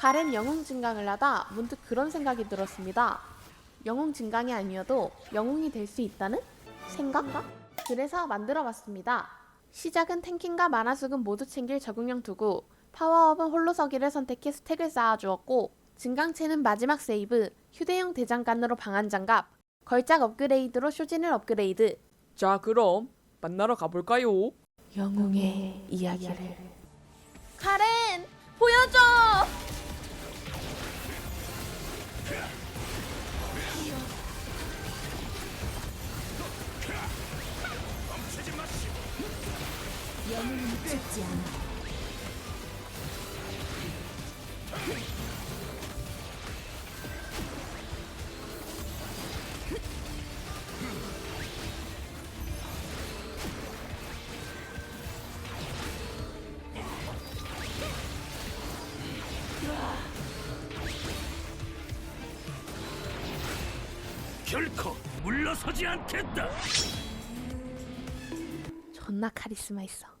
가렌 영웅 증강을 하다 문득 그런 생각이 들었습니다. 영웅 증강이 아니어도 영웅이 될 수 있다는 생각? 그래서 만들어 봤습니다. 시작은 탱킹과 만화수금 모두 챙길 적응형 두구, 파워업은 홀로서기를 선택해 스택을 쌓아주었고, 증강체는 마지막 세이브, 휴대용 대장간으로 방한 장갑, 걸작 업그레이드로 쇼진을 업그레이드, 자, 그럼 만나러 가볼까요? 영웅의 이야기를. 카렌, 결코 물러서지 않겠다. 존나 카리스마 있어.